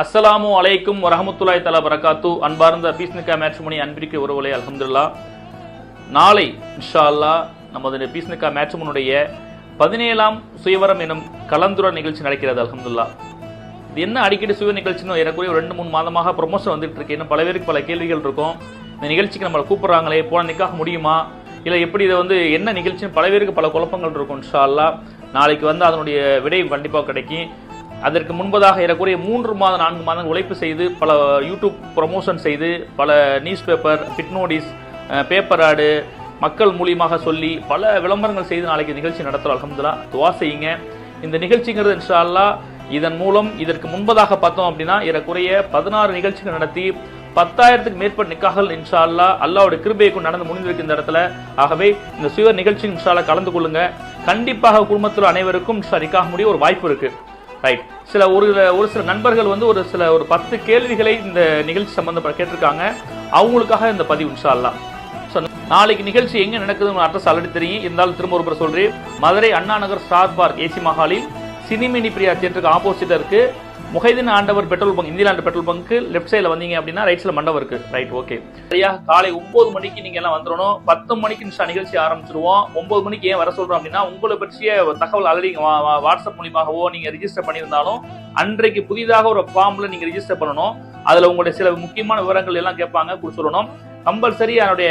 அஸ்ஸலாமு அலைக்கும் வரஹமத்துல்லாய் தலா பரகாத்து அன்பார்ந்த பீஸ்னிகா மேட்ச்மணி அன்பிற்கு உறவுகளை அலமதுல்லா நாளை இன்ஷா அல்லா நமது பீஸ்னிகா மேட்ச்மனுடைய பதினேழாம் சுயவரம் எனும் கலந்துர நிகழ்ச்சி நடக்கிறது அலமதுல்லா இது என்ன அடிக்கடி சுய நிகழ்ச்சின்னு ஏறக்குறைய ஒரு ரெண்டு மூணு மாதமாக ப்ரொமோஷன் வந்துட்டு இருக்கு. இன்னும் பல பேருக்கு பல கேள்விகள் இருக்கும். இந்த நிகழ்ச்சிக்கு நம்மளை கூப்பிட்றாங்களே போன நிக்காக முடியுமா? இல்லை எப்படி இதை வந்து என்ன நிகழ்ச்சின்னு பல பேருக்கு பல குழப்பங்கள் இருக்கும் இன்ஷா அல்லா நாளைக்கு வந்து அதனுடைய விடை கண்டிப்பாக கிடைக்கும். அதற்கு முன்பதாக ஏறக்குறைய மூன்று மாதம் நான்கு மாதங்கள் உழைப்பு செய்து பல யூடியூப் ப்ரொமோஷன் செய்து பல news paper bit notice paper ஆடு மக்கள் மூலியமாக சொல்லி பல விளம்பரங்கள் செய்து நாளைக்கு நிகழ்ச்சி நடத்துகிறோம் அலமதுல்லா துவா செய்யுங்க. இந்த நிகழ்ச்சிங்கிறது இன்ஷா இதன் மூலம் இதற்கு முன்பதாக பார்த்தோம் அப்படின்னா ஏறக்குறைய பதினாறு நிகழ்ச்சிகள் நடத்தி பத்தாயிரத்துக்கு மேற்பட்ட நிக்காகள் இன்ஷா அல்லா அல்லாவோட கிருபைக்கும் நடந்து முடிந்திருக்கு இந்த இடத்துல. ஆகவே இந்த சுய நிகழ்ச்சியின் இன்ஷால்லா கலந்து கொள்ளுங்க. கண்டிப்பாக குடும்பத்தில் அனைவருக்கும் இன்ஷா நிக்காக முடிய ஒரு வாய்ப்பு இருக்குது ரைட் சில ஒரு ஒரு சில நண்பர்கள் வந்து ஒரு சில ஒரு பத்து கேள்விகளை இந்த நிகழ்ச்சி சம்பந்தப்பட்ட கேட்டிருக்காங்க. அவங்களுக்காக இந்த பதிவு இன்ஷா ஸோ நாளைக்கு நிகழ்ச்சி எங்கே நடக்குதுன்னு அட்ரஸ் ஆல்ரெடி தெரியும். இருந்தாலும் திரும்ப ஒரு முறை சொல்கிறேன் Madurai Anna Nagar star park AC மஹாலில் சினிமினி பிரியா தியேட்டருக்கு ஆப்போசிட்டாக இருக்குது முகைதீன் ஆண்டவர் பெட்ரோல் பங்க் இந்திலாண்டு பெட்ரோல் பங்க்கு லெஃப்ட் சைடில் வந்தீங்க அப்படின்னா ரைட் சைடில் மண்டபம் இருக்கு. ரைட் ஓகே சரியா? காலை ஒன்பது மணிக்கு நீங்கள் எல்லாம் வந்துடணும். பத்து மணிக்கு நிமிஷம் நிகழ்ச்சி ஆரம்பிச்சிருவோம். ஒன்பது மணிக்கு ஏன் வர சொல்கிறோம் அப்படின்னா உங்களை பற்றிய தகவல் ஆல்ரெடி வாட்ஸ்அப் மூலியமாகவோ நீங்கள் ரிஜிஸ்டர் பண்ணியிருந்தாலும் அன்றைக்கு புதிதாக ஒரு ஃபார்மில் நீங்கள் ரிஜிஸ்டர் பண்ணணும். அதில் உங்களுடைய சில முக்கியமான விவரங்கள் எல்லாம் கேட்பாங்க சொல்லணும் கம்பல்சரி அதனுடைய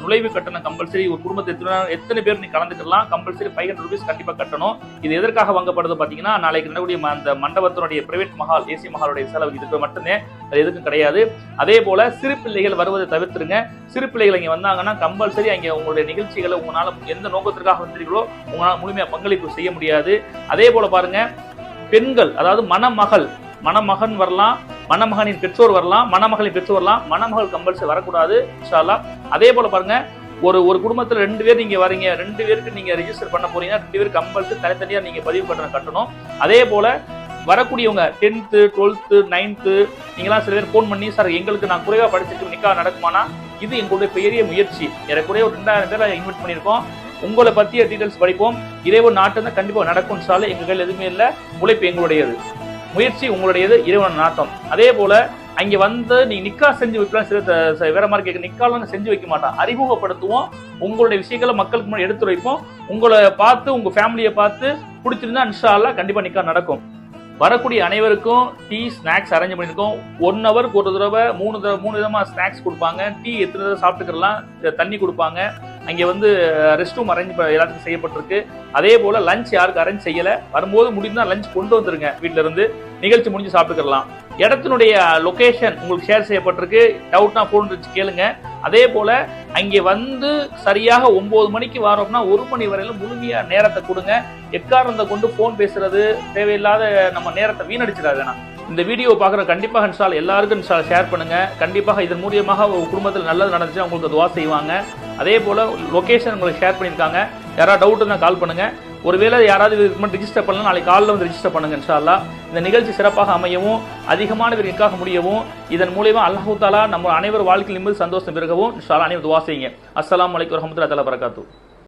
நுழைவு கட்டணம் கம்பல்சரி ஒரு குடும்பத்தை எத்தனை எத்தனை பேர் நீ கலந்துக்கலாம் கம்பல்சரி ஃபைவ் ஹண்ட்ரட் ருபீஸ் கண்டிப்பாக கட்டணும். இது எதற்காக வாங்கப்படுது பார்த்தீங்கன்னா நாளைக்கு நடக்கூடிய அந்த மண்டபத்தினுடைய பிரைவேட் மஹால் ஏசி மஹாலுடைய செலவு இதுக்கு மட்டுமே அது எதுக்கும் கிடையாது. அதே போல சிறு பிள்ளைகள் வருவதை தவிர்த்துருங்க. சிறு பிள்ளைகள் இங்கே வந்தாங்கன்னா கம்பல்சரி அங்கே உங்களுடைய நிகழ்ச்சிகளை உங்களால் எந்த நோக்கத்திற்காக வந்திருக்கிறோ உங்களால் முழுமையாக பங்களிப்பு செய்ய முடியாது. அதே போல பாருங்க பெண்கள் அதாவது மணமகள் மணமகன் வரலாம் மணமகனின் பெற்றோர் வரலாம் மணமகளின் பெற்றோர் வரலாம் மணமகள் கம்பல்சரி வரக்கூடாது இன்ஷால்லா அதே போல பாருங்க ஒரு ஒரு குடும்பத்தில் ரெண்டு பேர் நீங்கள் வரீங்க ரெண்டு பேருக்கு நீங்கள் ரெஜிஸ்டர் பண்ண போறீங்கன்னா ரெண்டு பேர் கம்பல்சரி தனித்தனியாக நீங்கள் பதிவு கட்டணம் கட்டணும். அதே போல வரக்கூடியவங்க டென்த்து டுவெல்த்து நைன்த்து நீங்களாம் சில பேர் ஃபோன் பண்ணி சார் எங்களுக்கு நான் குறைவாக படிச்சுட்டு நிக்கா நடக்குமானா இது எங்களுடைய பெரிய முயற்சி. ஏறக்குறைய ஒரு ரெண்டாயிரம் பேரை இன்வைட் பண்ணியிருக்கோம். உங்களை பற்றிய டீட்டெயில்ஸ் படிப்போம். இதே ஒரு நாட்டு தான் கண்டிப்பாக நடக்கும் சாலை எங்கள் கையில் எதுவுமே இல்லை. உழைப்பு எங்களுடையது. முயற்சி உங்களுடையது இறைவன் நாட்டம். அதே போல அங்க வந்து நீ நிக்கா செஞ்சு வைக்கலாம் சில வேற மாதிரி கேட்க நிக்காலாம் செஞ்சு வைக்க மாட்டோம் அறிமுகப்படுத்துவோம். உங்களுடைய விஷயங்களை மக்களுக்கு முன்னாடி எடுத்து வைப்போம். உங்களை பார்த்து உங்க ஃபேமிலியை பார்த்து பிடிச்சிருந்தா இன்ஷால்லாம் கண்டிப்பாக கண்டிப்பா நிக்கா நடக்கும். வரக்கூடிய அனைவருக்கும் டீ ஸ்நாக்ஸ் அரேஞ்ச் பண்ணியிருக்கோம். ஒன் ஹவருக்கு ஒரு தடவை மூணு மூணு விதமாக ஸ்நாக்ஸ் கொடுப்பாங்க. டீ எத்தனை தடவை சாப்பிட்டுக்கலாம் தண்ணி கொடுப்பாங்க. அங்கே வந்து ரெஸ்ட் ரூம் அரேஞ்ச் எல்லாத்துக்கும் செய்யப்பட்டிருக்கு. அதே போல் லஞ்ச் யாருக்கு அரேஞ்ச் செய்யலை? வரும்போது முடிந்தால் லஞ்ச் கொண்டு வந்துருங்க வீட்டில இருந்து நிகழ்ச்சி முடிஞ்சு சாப்பிட்டுக்கலாம் இடத்தினுடைய லொகேஷன் உங்களுக்கு ஷேர் செய்யப்பட்டிருக்கு. டவுட்னா ஃபோன் வச்சு கேளுங்க. அதே போல் அங்கே வந்து சரியாக ஒம்பது மணிக்கு வரோம்னா ஒரு மணி வரையிலும் முழுமையாக நேரத்தை கொடுங்க. எக்காரணத்தை கொண்டு ஃபோன் பேசுறது? தேவையில்லாத நம்ம நேரத்தை வீணடிச்சிடாது வேணாம் இந்த வீடியோ பார்க்குற கண்டிப்பாக இன்ஸ்டால் எல்லாருக்கும் இன்ஸ்டால் ஷேர் பண்ணுங்கள் கண்டிப்பாக இதன் மூலியமாக உங்கள் குடும்பத்தில் நல்லது நடந்துச்சு உங்களுக்கு துவா செய்வாங்க. அதே போல லொகேஷன் உங்களுக்கு ஷேர் பண்ணியிருக்காங்க. யாராவது டவுட் இருந்தால் கால் பண்ணுங்க. ஒருவேளை யாராவது இதுக்கு மட்டும் ரிஜிஸ்டர் பண்ணலாம் நாளைக்கு காலில் வந்து ரிஜிஸ்டர் பண்ணுங்க இன்ஷால்லா இந்த நிகழ்ச்சி சிறப்பாக அமையவும் அதிகமான பேர் நிற்காக முடியவும் இதன் மூலியமா அல்லாஹு தாலா நம்ம அனைவர் வாழ்க்கையில் நிம்மதி சந்தோஷம் பெருகவும். இன்ஷால்லா அனைவரும் துவா செய்யுங்க. அஸ்லாம் அலைக்கும் வரமத்துல தஆலா பரகாத்து